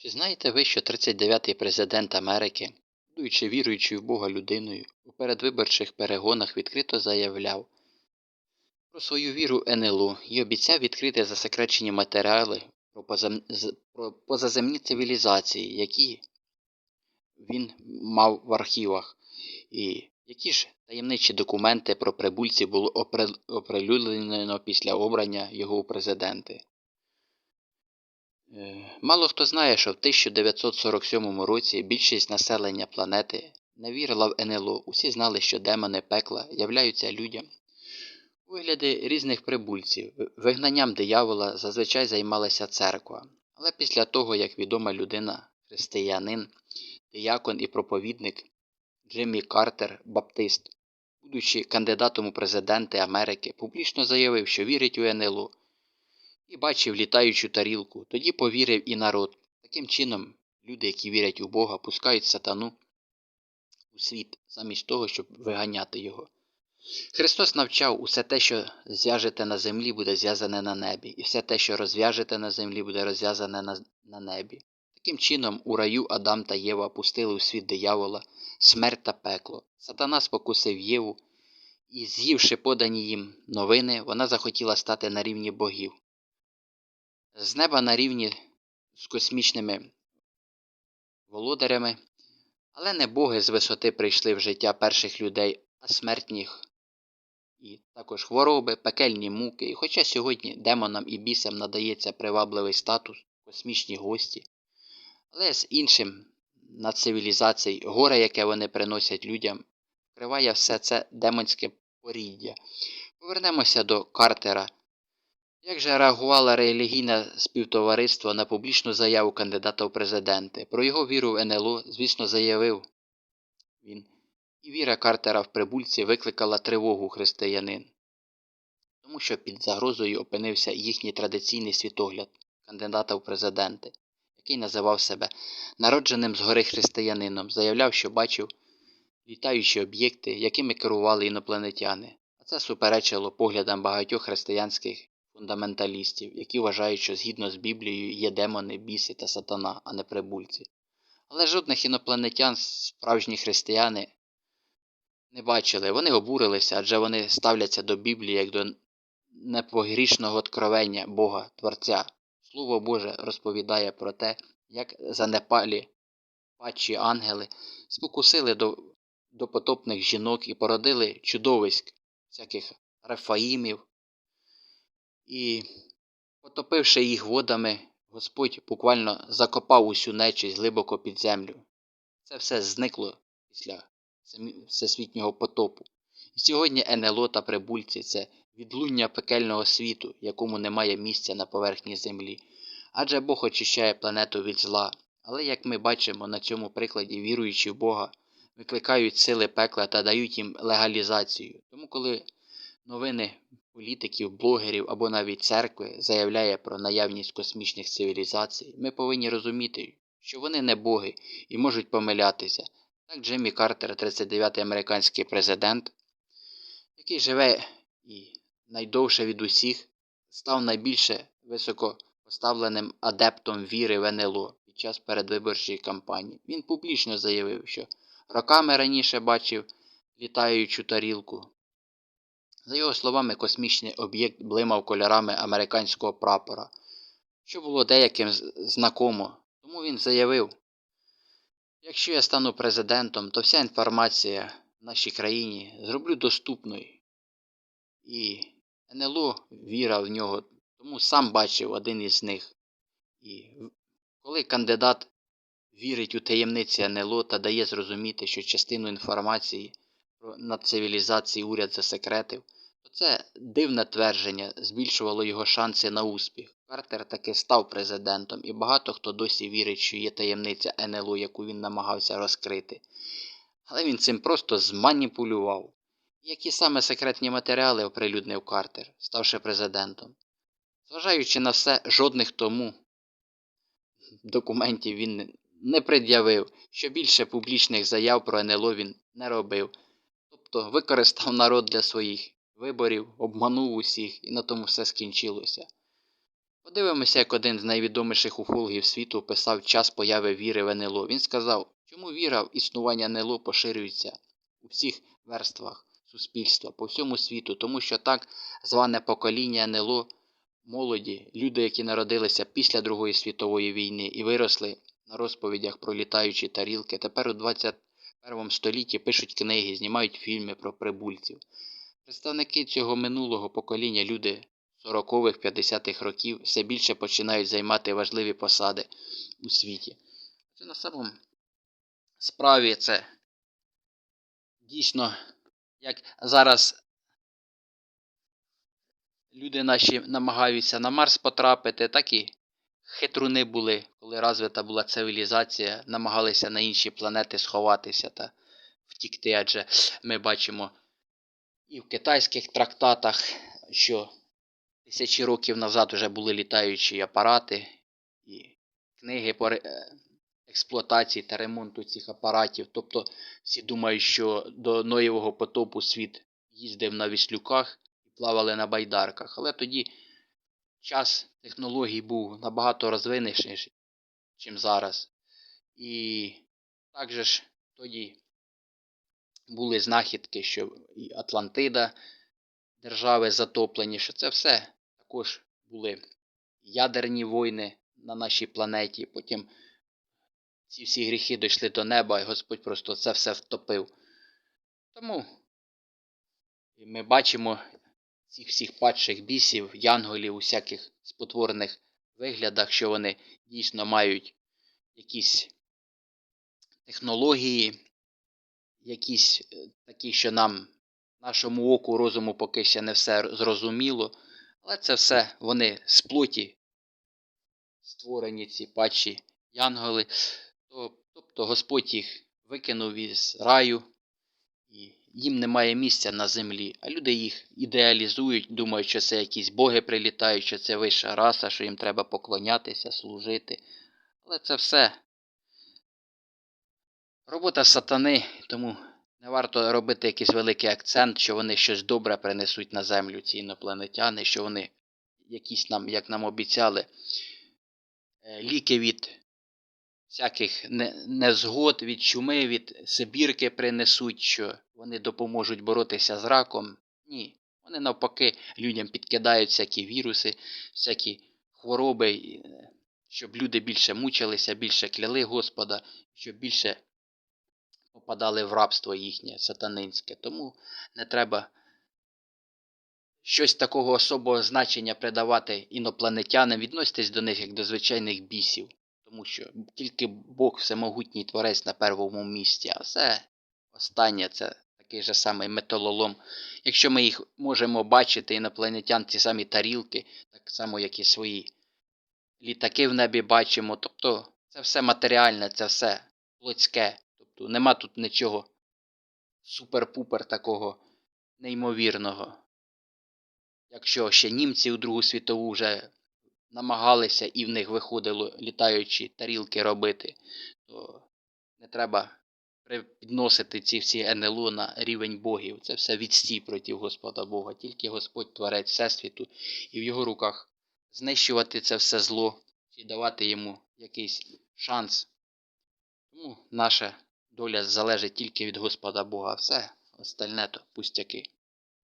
Чи знаєте ви, що 39-й президент Америки, будучи віруючою в Бога людиною, у передвиборчих перегонах відкрито заявляв про свою віру в НЛО і обіцяв відкрити засекречені матеріали про, позем... з- про позаземні цивілізації, які він мав в архівах, і які ж таємничі документи про прибульців було оприлюднено після обрання його у президенти. Е, Мало хто знає, що в 1947 році більшість населення планети не вірила в НЛО. Усі знали, що демони пекла являються людям. У вигляді різних прибульців, вигнанням диявола зазвичай займалася церква. Але після того, як відома людина, християнин, диякон і проповідник Джиммі Картер Баптист, будучи кандидатом у президенти Америки, публічно заявив, що вірить у НЛО і бачив літаючу тарілку, тоді повірив і народ. Таким чином, люди, які вірять у Бога, пускають сатану у світ, замість того, щоб виганяти його. Христос навчав усе те, що зв'яжете на землі, буде зв'язане на небі, і все те, що розв'яжете на землі, буде розв'язане на, на небі. Таким чином, у раю Адам та Єва пустили у світ диявола, смерть та пекло. Сатана спокусив Єву, і, з'ївши подані їм новини, вона захотіла стати на рівні богів. З неба на рівні з космічними володарями, але не боги з висоти прийшли в життя перших людей, а смертніх. І також хвороби, пекельні муки. І хоча сьогодні демонам і бісам надається привабливий статус, космічні гості, але з іншим над цивілізацій, горе, яке вони приносять людям, вкриває все це демонське поріддя. Повернемося до Картера. Як же реагувало релігійне співтовариство на публічну заяву кандидата в президенти? Про його віру в НЛО, звісно, заявив він. І віра Картера в прибульці викликала тривогу християнин, тому що під загрозою опинився їхній традиційний світогляд кандидата в президенти, який називав себе народженим згори християнином, заявляв, що бачив літаючі об'єкти, якими керували інопланетяни. А це суперечило поглядам багатьох християнських фундаменталістів, які вважають, що згідно з Біблією є демони, біси та сатана, а не прибульці. Але жодних інопланетян справжні християни не бачили. Вони обурилися, адже вони ставляться до Біблії як до непогрішного откровення Бога Творця. Слово Боже розповідає про те, як занепалі пачі ангели спокусили до, до потопних жінок і породили чудовиськ всяких рефаїмів. І, потопивши їх водами, Господь буквально закопав усю нечість глибоко під землю. Це все зникло після всесвітнього потопу. І сьогодні НЛО та прибульці це відлуння пекельного світу, якому немає місця на поверхні землі. Адже Бог очищає планету від зла. Але, як ми бачимо на цьому прикладі, віруючи в Бога, викликають сили пекла та дають їм легалізацію. Тому, коли новини політиків, блогерів або навіть церкви заявляє про наявність космічних цивілізацій, ми повинні розуміти, що вони не боги і можуть помилятися. Так Джиммі Картер, 39-й американський президент, який живе і найдовше від усіх, став найбільше високопоставленим адептом віри в під час передвиборчої кампанії. Він публічно заявив, що роками раніше бачив літаючу тарілку. За його словами, космічний об'єкт блимав кольорами американського прапора, що було деяким знакомо. Тому він заявив, якщо я стану президентом, то вся інформація в нашій країні зроблю доступною. І НЛО віра в нього, тому сам бачив один із них. І коли кандидат вірить у таємниці НЛО та дає зрозуміти, що частину інформації про надцивілізації уряд засекретив, то це дивне твердження збільшувало його шанси на успіх. Картер таки став президентом, і багато хто досі вірить, що є таємниця НЛО, яку він намагався розкрити. Але він цим просто зманіпулював. Які саме секретні матеріали оприлюднив Картер, ставши президентом? Зважаючи на все, жодних тому документів він не пред'явив, що більше публічних заяв про НЛО він не робив. Тобто використав народ для своїх виборів, обманув усіх і на тому все скінчилося. Подивимося, як один з найвідоміших уфологів світу писав час появи віри в НЛО. Він сказав, чому віра в існування НЛО поширюється у всіх верствах суспільства по всьому світу, тому що так зване покоління НЛО молоді, люди, які народилися після Другої світової війни і виросли на розповідях про літаючі тарілки, тепер у 21 столітті пишуть книги, знімають фільми про прибульців. Представники цього минулого покоління, люди 40-х, 50-х років, все більше починають займати важливі посади у світі. Це на самому справі це дійсно, як зараз люди наші намагаються на Марс потрапити, так і хитруни були, коли розвита була цивілізація, намагалися на інші планети сховатися та втікти, адже ми бачимо і в китайських трактатах, що тисячі років назад вже були літаючі апарати і книги по е, експлуатації та ремонту цих апаратів. Тобто всі думають, що до Ноєвого потопу світ їздив на віслюках і плавали на байдарках. Але тоді час технологій був набагато розвиненіший, ніж зараз. І також тоді були знахідки, що і Атлантида, держави затоплені, що це все також були ядерні війни на нашій планеті. Потім ці всі гріхи дійшли до неба, і Господь просто це все втопив. Тому ми бачимо цих всіх падших бісів, янголів, усяких спотворених виглядах, що вони дійсно мають якісь технології, якісь е, такі, що нам, нашому оку, розуму поки ще не все зрозуміло. Але це все вони з створені ці падші янголи. Тобто Господь їх викинув із раю, і їм немає місця на землі. А люди їх ідеалізують, думають, що це якісь боги прилітають, що це вища раса, що їм треба поклонятися, служити. Але це все робота сатани, тому не варто робити якийсь великий акцент, що вони щось добре принесуть на землю, ці інопланетяни, що вони якісь нам, як нам обіцяли, е, ліки від всяких незгод, від чуми, від Сибірки принесуть, що вони допоможуть боротися з раком. Ні. Вони навпаки людям підкидають всякі віруси, всякі хвороби, е, щоб люди більше мучилися, більше кляли Господа, щоб більше попадали в рабство їхнє сатанинське. Тому не треба щось такого особого значення придавати інопланетянам, відноситесь до них як до звичайних бісів. Тому що тільки Бог всемогутній творець на первому місці, а все останнє це такий же самий металолом. Якщо ми їх можемо бачити, інопланетян, ці самі тарілки, так само, як і свої літаки в небі бачимо. Тобто це все матеріальне, це все плотське. Тобто нема тут нічого супер-пупер такого неймовірного. Якщо ще німці у Другу світову вже намагалися і в них виходило літаючі тарілки робити, то не треба підносити ці всі НЛО на рівень богів. Це все відстій проти Господа Бога. Тільки Господь творець Всесвіту, і в його руках знищувати це все зло і давати йому якийсь шанс. Тому наша доля залежить тільки від Господа Бога. Все остальне то пустяки.